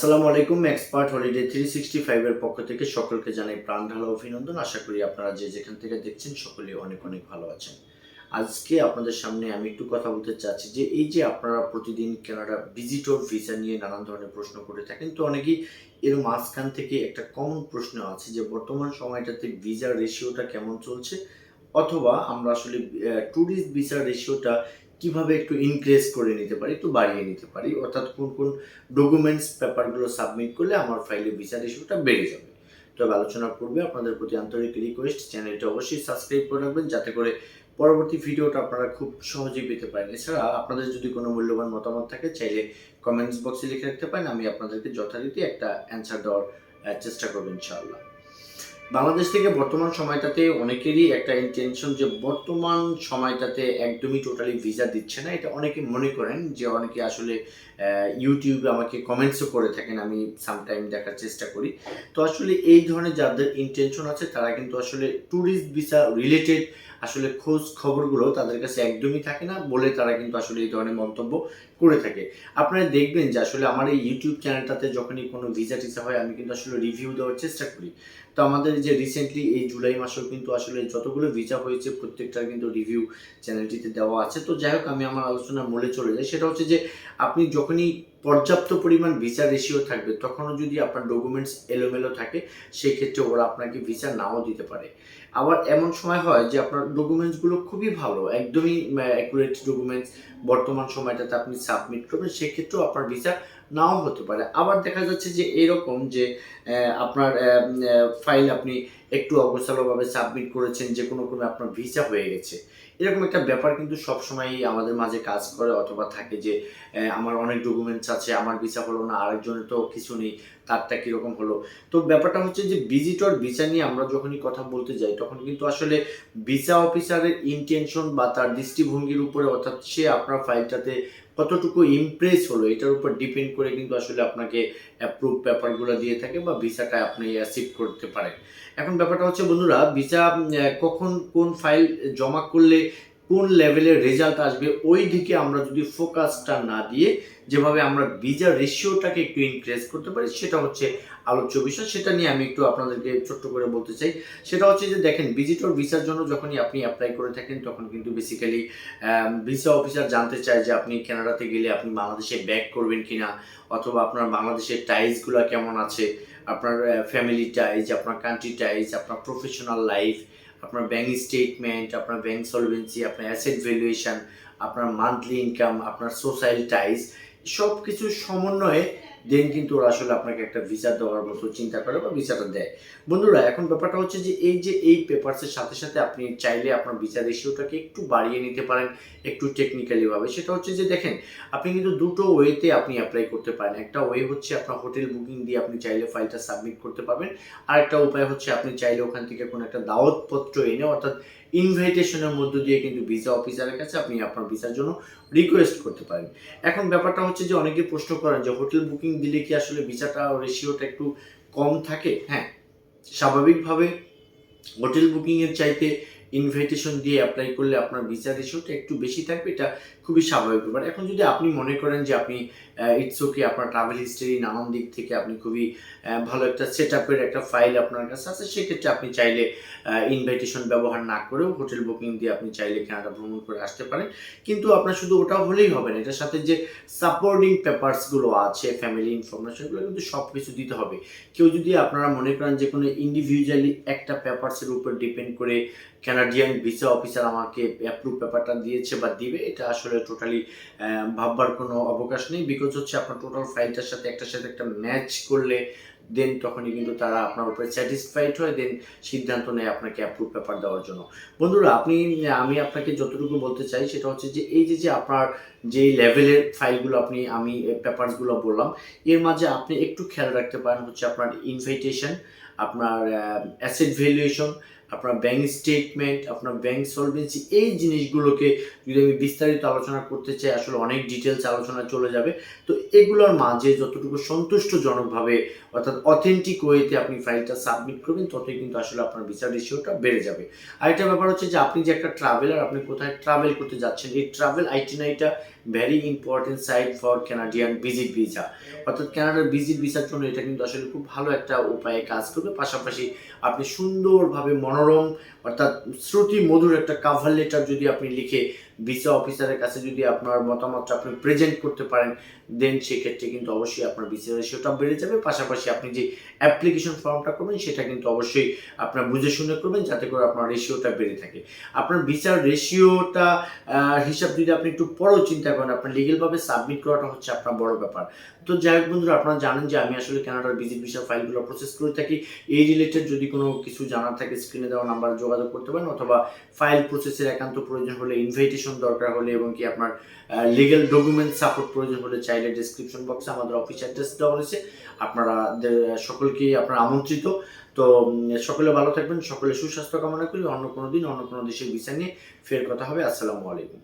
আসসালামু আলাইকুম expert holiday three sixty ফাইভের পক্ষ থেকে সকলকে জানাই প্রাণ ঢালা অভিনন্দন। আশা করি আপনারা যে যেখান থেকে দেখছেন সকলেই অনেক অনেক ভালো আছেন। আজকে আপনাদের সামনে আমি একটু কথা বলতে চাচ্ছি যে, এই যে আপনারা প্রতিদিন কানাডা ভিজিটর ভিসা নিয়ে নানান ধরনের প্রশ্ন করে থাকেন, তো অনেকেই এর মাঝখান থেকে একটা কমন প্রশ্ন আছে যে, বর্তমান সময়টাতে ভিসার রেশিওটা কেমন চলছে? অথবা আমরা আসলে ট্যুরিস্ট ভিসার রেশিওটা কীভাবে একটু ইনক্রিজ করে নিতে পারি, একটু বাড়িয়ে নিতে পারি, অর্থাৎ কোন কোন ডকুমেন্টস পেপারগুলো সাবমিট করলে আমার ফাইলে ভিসার রেশিওটা বেড়ে যাবে। তবে আলোচনা করবে আপনাদের প্রতি আন্তরিক রিকোয়েস্ট চ্যানেলটা অবশ্যই সাবস্ক্রাইব করে রাখবেন, যাতে করে পরবর্তী ভিডিওটা আপনারা খুব সহজেই পেতে পারেন। এছাড়া আপনাদের যদি কোনো মূল্যবান মতামত থাকে, চাইলে কমেন্টস বক্সে লিখে রাখতে পারেন, আমি আপনাদেরকে যথারীতি একটা অ্যান্সার দেওয়ার চেষ্টা করব ইনশাআল্লাহ। বাংলাদেশ থেকে বর্তমান সময়টাতে অনেকেরই একটা ইন্টেনশন যে বর্তমান সময়টাতে একদমই টোটালি ভিসা দিচ্ছে না। এটা অনেকে মনে করেন যে অনেকে আসলে ইউটিউবে আমাকে কমেন্টসও করে থাকেন, আমি সামটাইম দেখার চেষ্টা করি। তো আসলে এই ধরনের যাদের ইন্টেনশন আছে, তারা কিন্তু আসলে ট্যুরিস্ট ভিসা রিলেটেড আসলে খোঁজ খবরগুলো তাদের কাছে একদমই থাকে না বলে তারা কিন্তু আসলে এই ধরনের মন্তব্য করে থাকে। আপনারা দেখবেন যে আসলে আমার এই ইউটিউব চ্যানেলটাতে যখনই কোনো ভিসা টিসা হয়, আমি কিন্তু আসলে রিভিউ দেওয়ার চেষ্টা করি। তো আমাদের যে রিসেন্টলি এই জুলাই মাসেও কিন্তু আসলে যতগুলো ভিসা হয়েছে প্রত্যেকটার কিন্তু রিভিউ চ্যানেলটিতে দেওয়া আছে। তো যাই হোক, আমি আমার আলোচনা মূলে চলে যাই। সেটা হচ্ছে যে, আপনি যখনই পর্যাপ্ত পরিমাণ ভিসা রেশিও থাকবে, তখনও যদি আপনার ডকুমেন্টস এলোমেলো থাকে সেই ক্ষেত্রে ওরা আপনাকে ভিসা নাও দিতে পারে। আবার এমন সময় হয় যে আপনার ডকুমেন্টসগুলো খুবই ভালো, একদমই অ্যাকুরেট ডকুমেন্টস বর্তমান সময়টাতে আপনি সাবমিট করবেন, সেক্ষেত্রেও আপনার ভিসা নাও হতে পারে। আবার দেখা যাচ্ছে যে এরকম যে আপনার ফাইল আপনি একটু অগোছালোভাবে সাবমিট করেছেন যে কোনো কোনো আপনার ভিসা হয়ে গেছে। এরকম একটা ব্যাপার কিন্তু সবসময়ই আমাদের মাঝে কাজ করে অথবা থাকে যে আমার অনেক ডকুমেন্টস আছে, আমার ভিসা হলো না, আরেকজনের তো কিছু নেই, তারটা কীরকম হলো? তো ব্যাপারটা হচ্ছে যে ভিজিটর ভিসা নিয়ে আমরা যখনই কথা বলতে যাই, তখন কিন্তু আসলে ভিসা অফিসারের ইন্টেনশন বা তার দৃষ্টিভঙ্গির উপরে অর্থাৎ সে আপনার ফাইলটাতে কতটুকু ইমপ্রেস হলো, এটার উপর ডিপেন্ড করে কিন্তু আসলে আপনাকে অ্যাপ্রুভ পেপারগুলো দিয়ে থাকে বা ভিসাটা আপনি অ্যাসিভ করতে পারেন। এখন ব্যাপারটা হচ্ছে বন্ধুরা, ভিসা কখন কোন ফাইল জমা করলে কোন লেভেলের রেজাল্ট আসবে, ওই দিকে আমরা যদি ফোকাসটা না দিয়ে যেভাবে আমরা ভিসা রেশিওটাকে একটু ইনক্রিজ করতে পারি, সেটা হচ্ছে আলোচ্য বিষয়। সেটা নিয়ে আমি একটু আপনাদেরকে ছোট্ট করে বলতে চাই। সেটা হচ্ছে যে দেখেন ভিজিটর ভিসার জন্য যখনই আপনি অ্যাপ্লাই করে থাকেন, তখন কিন্তু বেসিক্যালি ভিসা অফিসার জানতে চায় যে আপনি কানাডাতে গেলে আপনি বাংলাদেশে ব্যাক করবেন কিনা, অথবা আপনার বাংলাদেশের টাইজগুলো কেমন আছে, আপনার ফ্যামিলি টাইজ আপনার কান্ট্রি টাইজ আপনার প্রফেশনাল লাইফ আপনার ব্যাংক স্টেটমেন্ট আপনার ব্যাংক সলভেন্সি আপনার অ্যাসেট ভ্যালুয়েশন আপনার মান্থলি ইনকাম আপনার সোশ্যাল টাইজ সব কিছু সমন্বয়ে দেন কিন্তু ওরা আসলে আপনাকে একটা ভিসা দেওয়ার মতো চিন্তা করে বা ভিসাটা দেয়। বন্ধুরা, এখন ব্যাপারটা হচ্ছে যে এই যে এই পেপারসের সাথে সাথে আপনি চাইলে আপনার ভিসা রেশিওটাকে একটু বাড়িয়ে নিতে পারেন, একটু টেকনিক্যালি ভাবে। সেটা হচ্ছে যে দেখেন, আপনি কিন্তু দুটো ওয়েতে আপনি অ্যাপ্লাই করতে পারেন। একটা ওয়ে হচ্ছে আপনার হোটেল বুকিং দিয়ে আপনি চাইলে ফাইলটা সাবমিট করতে পারবেন। আর একটা উপায় হচ্ছে আপনি চাইলে ওখান থেকে কোনো একটা দাওয়াতপত্র এনে, অর্থাৎ ইনভাইটেশনের মধ্য দিয়ে কিন্তু ভিসা অফিসারের কাছে আপনি আপনার ভিসার জন্য রিকোয়েস্ট করতে পারেন। এখন ব্যাপারটা হচ্ছে যে অনেকে প্রশ্ন করেন যে হোটেল বুকিং দিলে কি আসলে ভিসাটা রেশিওটা একটু কম থাকে? হ্যাঁ স্বাভাবিকভাবে হোটেল বুকিংয়ের চাইতে ইনভাইটেশন দিয়ে অ্যাপ্লাই করলে আপনার ভিসা রেশিওটা একটু বেশি থাকবে, এটা খুবই স্বাভাবিক ব্যাপার। এখন যদি আপনি মনে করেন যে আপনি ইটস ওকে আপনার ট্রাভেল হিস্ট্রি নানান দিক থেকে আপনি খুবই ভালো একটা সেট আপের একটা ফাইল আপনার কাছে আছে, সেক্ষেত্রে আপনি চাইলে ইনভাইটেশন ব্যবহার না করেও হোটেল বুকিং দিয়ে আপনি চাইলে কানাডা ভ্রমণ করে আসতে পারেন। কিন্তু আপনার শুধু ওটা হলেই হবে না, এটার সাথে যে সাপোর্টিং পেপারসগুলো আছে ফ্যামিলি ইনফরমেশনগুলো কিন্তু সব কিছু দিতে হবে। কেউ যদি আপনারা মনে করেন যে কোনো ইন্ডিভিজুয়ালি একটা পেপারসের উপর ডিপেন্ড করে কানাডিয়ান ভিসা অফিসার আমাকে অ্যাপ্রুভ পেপারটা দিয়েছে বা দিবে, এটা আসলে টোটালি ভাববার কোনো অবকাশ নেই। বিকজ হচ্ছে আপনার টোটাল ফাইলটার সাথে একটার সাথে একটা ম্যাচ করলে দেন তখনই কিন্তু তারা আপনার উপরে স্যাটিসফাইড হয় দেন সিদ্ধান্ত নেয় আপনাকে অ্যাপ্রুভ পেপার দেওয়ার জন্য। বন্ধুরা, আপনি, আমি আপনাকে যতটুকু বলতে চাই সেটা হচ্ছে যে, এই যে যে আপনার যে লেভেলের ফাইলগুলো আপনি, আমি পেপারসগুলো বললাম, এর মাঝে আপনি একটু খেয়াল রাখতে পারেন হচ্ছে আপনার ইনভাইটেশন আপনার অ্যাসেট ভ্যালুয়েশন আপনার ব্যাংক স্টেটমেন্ট আপনার ব্যাংক সলভেন্সি এই জিনিসগুলোকে যদি আমি বিস্তারিত আলোচনা করতে চাই, আসলে অনেক ডিটেলস আলোচনা চলে যাবে। তো এগুলোর মাঝে যতটুকু সন্তুষ্টজনকভাবে, অর্থাৎ অথেন্টিক ওয়েতে আপনি ফাইলটা সাবমিট করবেন, ততই কিন্তু আসলে আপনার ভিসা রেশিওটা বেড়ে যাবে। আরেকটা ব্যাপার হচ্ছে যে, আপনি যে একটা ট্রাভেলার আপনি কোথায় ট্রাভেল করতে যাচ্ছেন, এই travel আইটিনাইটা very important site for Canadian visit visa অর্থাৎ ক্যানাডার ভিজিট ভিসার জন্য এটা কিন্তু আসলে খুব ভালো একটা উপায়ে কাজ করবে। পাশাপাশি আপনি সুন্দরভাবে মনোরম অর্থাৎ শ্রুতি মধুর একটা কাভার লেটার যদি আপনি লিখে ভিসা অফিসারের কাছে যদি আপনার মতামতটা আপনি প্রেজেন্ট করতে পারেন দেন সেক্ষেত্রে কিন্তু অবশ্যই আপনার ভিসা রেশিওটা বেড়ে যাবে। পাশাপাশি আপনি যে অ্যাপ্লিকেশন ফর্মটা করবেন, সেটা কিন্তু অবশ্যই আপনার বুঝে শুনে করবেন, যাতে করে আপনার রেশিওটা বেড়ে থাকে। আপনার ভিসার রেশিওটা হিসাব যদি আপনি একটু পরেও চিন্তা করেন, আপনার লিগেলভাবে সাবমিট করাটা হচ্ছে আপনার বড় ব্যাপার। তো যাই হোক বন্ধুরা, আপনারা জানেন যে আমি আসলে কানাডার ভিজিট ভিসা ফাইলগুলো প্রসেস করে থাকি। এই রিলেটেড যদি কোনো কিছু জানার থাকে স্ক্রিনে দেওয়া নাম্বার যোগাযোগ করতে পারেন, অথবা ফাইল প্রসেসের একান্ত প্রয়োজন হলে ইনভাইটেশন দরকার হলে এবং কি আপনার লিগেল ডকুমেন্ট সাপোর্ট প্রয়োজন হলে চাইলে ডিসক্রিপশন বক্সে আমাদের অফিস অ্যাড্রেস দেওয়া হয়েছে আপনারা সকলকে আপনারা আমন্ত্রিত। তো সকলে ভালো থাকবেন, সকলে সুস্বাস্থ্য কামনা করি। অন্য কোনো দিন, অন্য কোনো দেশের বিষয় নিয়ে ফের কথা হবে। আসসালামু আলাইকুম।